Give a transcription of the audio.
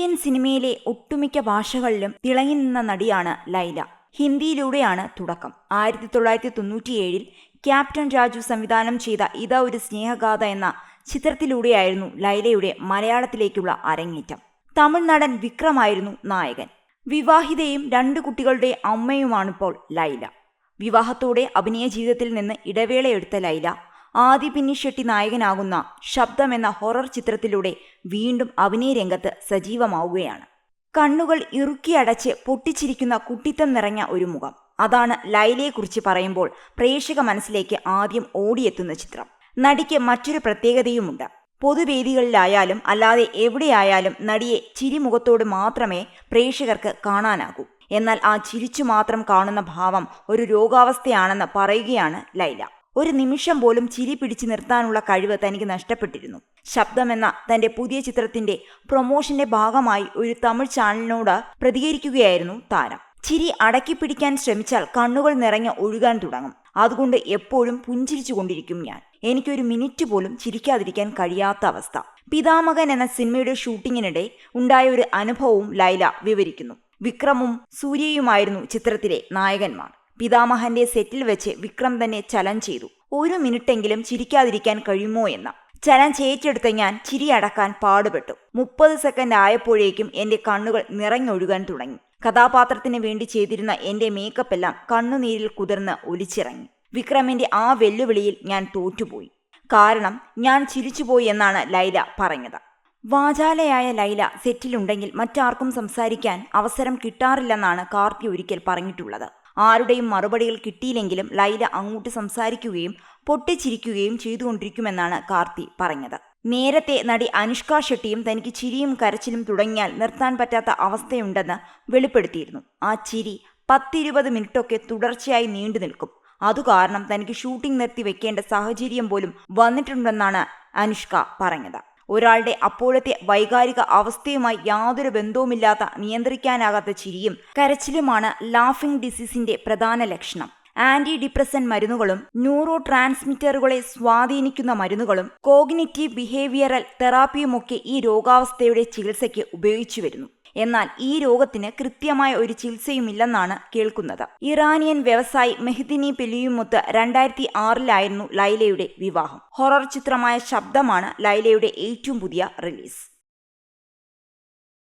Indian സിനിമയിലെ ഒട്ടുമിക്ക ഭാഷകളിലും തിളങ്ങി നിന്ന നടിയാണ് ലൈല. ഹിന്ദിയിലൂടെയാണ് തുടക്കം. ആയിരത്തി തൊള്ളായിരത്തി തൊണ്ണൂറ്റിയേഴിൽ ക്യാപ്റ്റൻ രാജു സംവിധാനം ചെയ്ത ഇതാ ഒരു സ്നേഹഗാഥ എന്ന ചിത്രത്തിലൂടെയായിരുന്നു ലൈലയുടെ മലയാളത്തിലേക്കുള്ള അരങ്ങേറ്റം. തമിഴ് നടൻ വിക്രമായിരുന്നു നായകൻ. വിവാഹിതയും രണ്ട് കുട്ടികളുടെ അമ്മയുമാണിപ്പോൾ ലൈല. വിവാഹത്തോടെ അഭിനയ ജീവിതത്തിൽ നിന്ന് ഇടവേളയെടുത്ത ലൈല ആദി പിന്നിഷെട്ടി നായകനാകുന്ന ശബ്ദം എന്ന ഹൊറർ ചിത്രത്തിലൂടെ വീണ്ടും അഭിനയ രംഗത്ത് സജീവമാവുകയാണ്. കണ്ണുകൾ ഇറുക്കിയടച്ച് പൊട്ടിച്ചിരിക്കുന്ന കുട്ടിത്തം നിറഞ്ഞ ഒരു മുഖം. അതാണ് ലൈലയെക്കുറിച്ച് പറയുമ്പോൾ പ്രേക്ഷക മനസ്സിലേക്ക് ആദ്യം ഓടിയെത്തുന്ന ചിത്രം. നടിക്ക് മറ്റൊരു പ്രത്യേകതയുമുണ്ട്. പൊതുവേദികളിലായാലും അല്ലാതെ എവിടെയായാലും നടിയെ ചിരിമുഖത്തോട് മാത്രമേ പ്രേക്ഷകർക്ക് കാണാനാകൂ. എന്നാൽ ആ ചിരിച്ചു മാത്രം കാണുന്ന ഭാവം ഒരു രോഗാവസ്ഥയാണെന്ന് പറയുകയാണ് ലൈല. ഒരു നിമിഷം പോലും ചിരി പിടിച്ചു നിർത്താനുള്ള കഴിവ് തനിക്ക് നഷ്ടപ്പെട്ടിരുന്നു. ശബ്ദമെന്ന തന്റെ പുതിയ ചിത്രത്തിന്റെ പ്രൊമോഷന്റെ ഭാഗമായി ഒരു തമിഴ് ചാനലിനോട് പ്രതികരിക്കുകയായിരുന്നു താരം. ചിരി അടക്കി പിടിക്കാൻ ശ്രമിച്ചാൽ കണ്ണുകൾ നിറഞ്ഞ് ഒഴുകാൻ തുടങ്ങും. അതുകൊണ്ട് എപ്പോഴും പുഞ്ചിരിച്ചു കൊണ്ടിരിക്കും ഞാൻ. എനിക്കൊരു മിനിറ്റ് പോലും ചിരിക്കാതിരിക്കാൻ കഴിയാത്ത അവസ്ഥ. പിതാമകൻ എന്ന സിനിമയുടെ ഷൂട്ടിങ്ങിനിടെ ഉണ്ടായ ഒരു അനുഭവവും ലൈല വിവരിക്കുന്നു. വിക്രമും സൂര്യയുമായിരുന്നു ചിത്രത്തിലെ നായകന്മാർ. പിതാമഹന്റെ സെറ്റിൽ വെച്ച് വിക്രം തന്നെ ചലഞ്ച് ചെയ്തു. ഒരു മിനിറ്റെങ്കിലും ചിരിക്കാതിരിക്കാൻ കഴിയുമോ എന്ന്. ചലഞ്ച് ഏറ്റെടുത്ത ഞാൻ ചിരി അടക്കാൻ പാടുപെട്ടു. മുപ്പത് സെക്കൻഡ് ആയപ്പോഴേക്കും എന്റെ കണ്ണുകൾ നിറഞ്ഞൊഴുകാൻ തുടങ്ങി. കഥാപാത്രത്തിന് വേണ്ടി ചെയ്തിരുന്ന എന്റെ മേക്കപ്പ് എല്ലാം കണ്ണുനീരിൽ കുതിർന്ന് ഒലിച്ചിറങ്ങി. വിക്രമിന്റെ ആ വെല്ലുവിളിയിൽ ഞാൻ തോറ്റുപോയി. കാരണം ഞാൻ ചിരിച്ചുപോയി എന്നാണ് ലൈല പറഞ്ഞത്. വാചാലയായ ലൈല സെറ്റിലുണ്ടെങ്കിൽ മറ്റാർക്കും സംസാരിക്കാൻ അവസരം കിട്ടാറില്ലെന്നാണ് കാർത്തി ഒരിക്കൽ പറഞ്ഞിട്ടുള്ളത്. ആരുടെയും മറുപടികൾ കിട്ടിയില്ലെങ്കിലും ലൈല അങ്ങോട്ട് സംസാരിക്കുകയും പൊട്ടിച്ചിരിക്കുകയും ചെയ്തുകൊണ്ടിരിക്കുമെന്നാണ് കാർത്തി പറഞ്ഞത്. നേരത്തെ നടി അനുഷ്ക ഷെട്ടിയും തനിക്ക് ചിരിയും കരച്ചിലും തുടങ്ങിയാൽ നിർത്താൻ പറ്റാത്ത അവസ്ഥയുണ്ടെന്ന് വെളിപ്പെടുത്തിയിരുന്നു. ആ ചിരി പത്തിരുപത് മിനിറ്റൊക്കെ തുടർച്ചയായി നീണ്ടു നിൽക്കും. അതുകാരണം തനിക്ക് ഷൂട്ടിംഗ് നിർത്തി വെക്കേണ്ട സാഹചര്യം പോലും വന്നിട്ടുണ്ടെന്നാണ് അനുഷ്ക പറഞ്ഞത്. ഒരാളുടെ അപ്പോഴത്തെ വൈകാരിക അവസ്ഥയുമായി യാതൊരു ബന്ധവുമില്ലാത്ത നിയന്ത്രിക്കാനാകാത്ത ചിരിയും കരച്ചിലുമാണ് ലാഫിംഗ് ഡിസീസിന്റെ പ്രധാന ലക്ഷണം. ആന്റി ഡിപ്രസൻ മരുന്നുകളും ന്യൂറോ ട്രാൻസ്മിറ്ററുകളെ സ്വാധീനിക്കുന്ന മരുന്നുകളും കോഗ്നിറ്റീവ് ബിഹേവിയറൽ തെറാപ്പിയുമൊക്കെ ഈ രോഗാവസ്ഥയുടെ ചികിത്സയ്ക്ക് ഉപയോഗിച്ചു വരുന്നു. എന്നാൽ ഈ രോഗത്തിന് കൃത്യമായ ഒരു ചികിത്സയുമില്ലെന്നാണ് കേൾക്കുന്നത്. ഇറാനിയൻ വ്യവസായി മെഹ്ദിനി പെലിയുമൊത്ത് രണ്ടായിരത്തി ആറിലായിരുന്നു ലൈലയുടെ വിവാഹം. ഹൊറർ ചിത്രമായ ശബ്ദമാണ് ലൈലയുടെ ഏറ്റവും പുതിയ റിലീസ്.